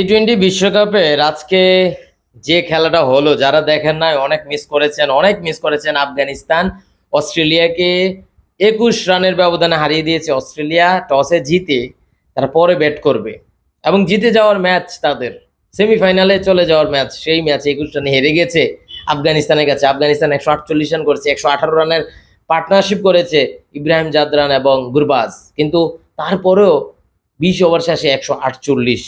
T twenty বিশ্বকাপের আজকে যে খেলাটা হলো, যারা দেখেন নাই, অনেক মিস করেছেন, অনেক মিস করেছেন আফগানিস্তান। অস্ট্রেলিয়াকে একুশ রানের ব্যবধানে হারিয়ে দিয়েছে অস্ট্রেলিয়া, টসে জিতে তারা পরে ব্যাট করবে। এবং জিতে যাওয়ার ম্যাচ তাদের। সেমিফাইনালে চলে যাওয়ার ম্যাচ সেই ম্যাচে একুশ রানে হেরে গেছে আফগানিস্তানের কাছে। আফগানিস্তান একশো আটচল্লিশ রান করেছে, একশো আঠারো রানের পার্টনারশিপ করেছে ইব্রাহিম জাদরান এবং গুরবাজ। কিন্তু তারপরেও বিশ ওভার শেষে একশো আটচল্লিশ।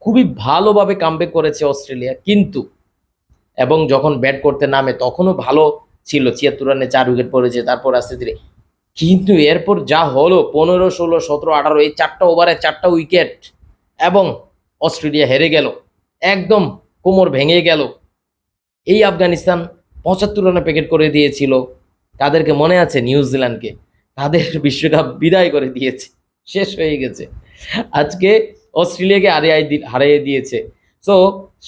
খুবই ভালোভাবে কামব্যাক করেছে অস্ট্রেলিয়া। কিন্তু, এবং যখন ব্যাট করতে নামে, তখনও ভালো ছিল। ছিয়াত্তর রানে চার উইকেট পড়েছে, তারপর আস্তে ধীরে। কিন্তু এরপর যা হলো, পনেরো, ষোলো, সতেরো, আঠারো, এই চারটা ওভারে চারটা উইকেট এবং অস্ট্রেলিয়া হেরে গেল। একদম কোমর ভেঙে গেল। এই আফগানিস্তান পঁচাত্তর রানে প্যাকেট করে দিয়েছিল। তাদেরকে মনে আছে নিউজিল্যান্ডকে? তাদের বিশ্বকাপ বিদায় করে দিয়েছে। শেষ হয়ে গেছে। আজকে অস্ট্রেলিয়াকে হারিয়ে হারিয়ে দিয়েছে। সো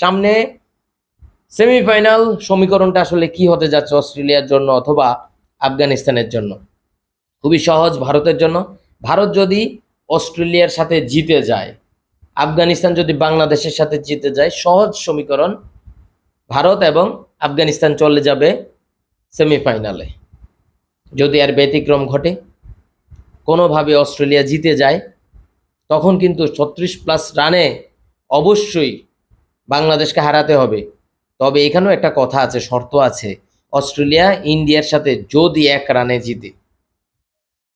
সামনে সেমিফাইনাল সমীকরণটা আসলে কি হতে যাচ্ছে অস্ট্রেলিয়ার জন্য অথবা আফগানিস্তানের জন্য? খুবই সহজ, ভারতের জন্য। ভারত যদি অস্ট্রেলিয়ার সাথে জিতে যায়, আফগানিস্তান যদি বাংলাদেশের সাথে জিতে যায়, সহজ সমীকরণ ভারত এবং আফগানিস্তান চলে যাবে সেমিফাইনালে যদি আর ব্যতিক্রম ঘটে, কোনোভাবে অস্ট্রেলিয়া জিতে যায় তখন কিন্তু ছত্রিশ প্লাস রানে অবশ্যই বাংলাদেশকে হারাতে হবে। তবে এখানেও একটা কথা আছে, শর্ত আছে। অস্ট্রেলিয়া ইন্ডিয়ার সাথে যদি এক রানে জিতে,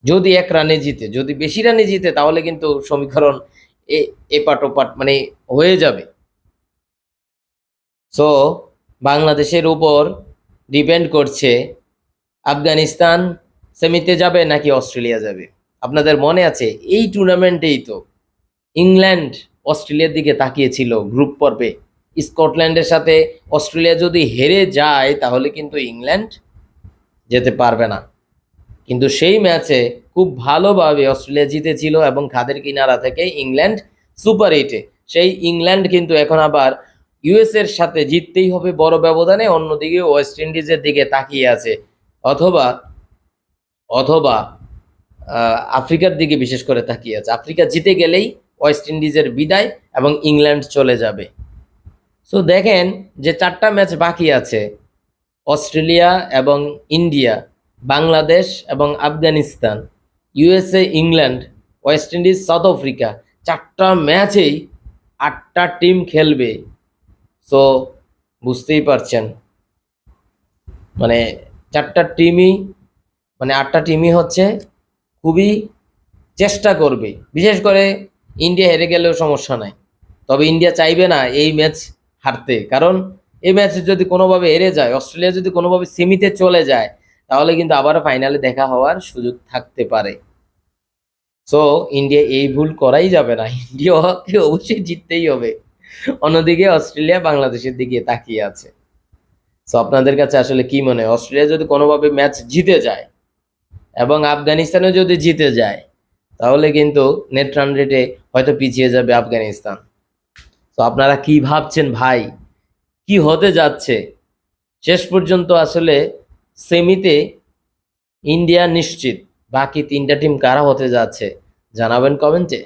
যদি এক রানে জিতে, যদি বেশি রানে জিতে, তাহলে কিন্তু সমীকরণ এ- এপাট ওপাট মানে হয়ে যাবে। সো বাংলাদেশের উপর ডিপেন্ড করছে আফগানিস্তান, সেমিতে যাবে নাকি অস্ট্রেলিয়া যাবে? আপনাদের মনে আছে? এই টুর্নামেন্টেই তো। ইংল্যান্ড অস্ট্রেলিয়ার দিকে তাকিয়েছিল গ্রুপ পর্বে। স্কটল্যান্ডের সাথে অস্ট্রেলিয়া যদি হেরে যায়, তাহলে কিন্তু ইংল্যান্ড যেতে পারবে না। কিন্তু সেই ম্যাচে খুব ভালোভাবে অস্ট্রেলিয়া জিতেছিল এবং খাদের কিনারা থেকে ইংল্যান্ড সুপার এইটে সেই ইংল্যান্ড কিন্তু এখন আবার ইউএস এর সাথে জিততেই হবে বড় ব্যবধানে, অন্যদিকে ওয়েস্ট ইন্ডিজের দিকে তাকিয়ে আছে। অথবা অথবা আফ্রিকার দিকে বিশেষ করে তাকিয়ে আছে। আফ্রিকা জিতে গেলেই ওয়েস্ট ইন্ডিজের বিদায় এবং ইংল্যান্ড চলে যাবে। সো দেখেন যে চারটা ম্যাচ বাকি আছে, অস্ট্রেলিয়া এবং ইন্ডিয়া, বাংলাদেশ এবং Afghanistan, USA, England, West Indies, South Africa, চারটা ম্যাচেই আটটা টিম খেলবে। সো বুঝতেই পারছেন। মানে চারটা টিমই মানে আটটা টিমই হচ্ছে খুবই চেষ্টা করবে। বিশেষ করে ইন্ডিয়া হেরে গেলেও সমস্যা নাই। তবে ইন্ডিয়া চাইবে না এই ম্যাচ হারতে। কারণ এই ম্যাচ যদি কোনোভাবে হেরে যায়, অস্ট্রেলিয়া যদি কোনোভাবে সেমিতে চলে যায়, তাহলে কিন্তু আবারও ফাইনালে দেখা হওয়ার সুযোগ থাকতে পারে। সো ইন্ডিয়া এই ভুল করাই যাবে না। ইন্ডিয়াকে অবশ্যই জিততেই হবে। অন্যদিকে অস্ট্রেলিয়া বাংলাদেশের দিকে তাকিয়ে আছে। সো আপনাদের কাছে আসলে কি মনে হয়? অস্ট্রেলিয়া যদি কোনোভাবে ম্যাচ জিতে যায় এবং আফগানিস্তানও যদি জিতে যায়, তাহলে কিন্তু নেট রান রেটে হয়তো পিছিয়ে যাবে আফগানিস্তান। তো আপনারা কি ভাবছেন ভাই? কি হতে যাচ্ছে? শেষ পর্যন্ত আসলে সেমিতে ইন্ডিয়া নিশ্চিত। বাকি তিনটা টিম কারা হতে যাচ্ছে? জানাবেন কমেন্টে।